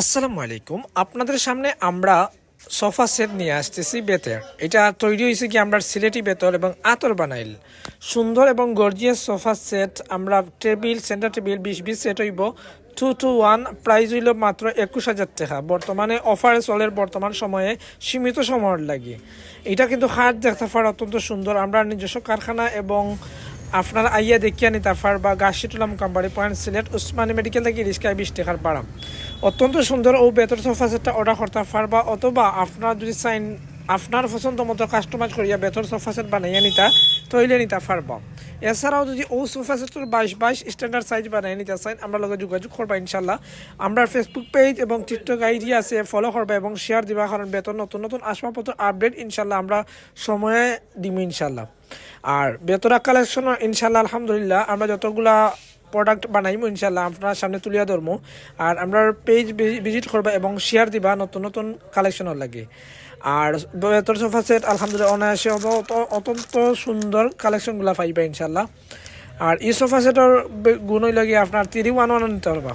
আসসালামু আলাইকুম। আপনাদের সামনে আমরা সোফা সেট নিয়ে আসতেছি বেতের। এটা তৈরি হয়েছে কি আমরা সিলেটি বেতর এবং আতর বানাইল। সুন্দর এবং গর্জিয়াস সোফা সেট। আমরা টেবিল, সেন্টার টেবিল বিশ বিশ সেট হইব। টু টু ওয়ান প্রাইজ হইল মাত্র একুশ হাজার টাকা। বর্তমানে অফারে চলের বর্তমান সময়ে সীমিত সময়ের লাগে। এটা কিন্তু হাট দেখতে পার অত্যন্ত সুন্দর। আমরা নিজস্ব কারখানা এবং আপনারা আইয়া দেখিয়া নিতে তাফার বা গাছিটুলাম কাম্বারি পয়েন্ট সিলেট উসমানী মেডিকেল থেকে রিস্কায় বিশ টাকার বাড়াম অত্যন্ত সুন্দর ও বেতর সোফা সেটটা অর্ডার করতে পারবা অথবা আপনার যদি চাইন আপনার পছন্দ মতো কাস্টমাইজ করিয়া বেতর সোফা সেট বানাইয়া নিতা তৈলে নিতে পারবা। এছাড়াও যদি ও সোফা সেটের বাইশ বাইশ স্ট্যান্ডার্ড সাইজ বানাই নিতে চাই, আমরা লগে যোগাযোগ করবা ইনশাল্লাহ আমরা ফেসবুক পেজ এবং টিকটক আইডি আছে ফলো করবা এবং শেয়ার দিবা, কারণ বেতন, নতুন নতুন আসবাবপত্র আপডেট ইনশাল্লাহ আমরা সময়ে দিব ইনশাল্লাহ আর বেতরা কালেকশন ইনশাল্লাহ আলহামদুলিল্লাহ, আমরা যতগুলা প্রোডাক্ট বানাইমু ইনশাল্লাহ আপনার সামনে তুলিয়া ধরবো আর আমরা পেজ ভিজিট করবা এবং শেয়ার দিবা নতুন নতুন কালেকশনের লাগে। আর বেতর সোফা সেট আলহামদুলিল্লাহ, অনায়াসে অত- অত্যন্ত সুন্দর কালেকশনগুলো পাইবা ইনশাল্লাহ আর এই সোফা সেটের গুণ লাগে আপনার তিরি ওয়ান ওয়ান নিতে পারবা।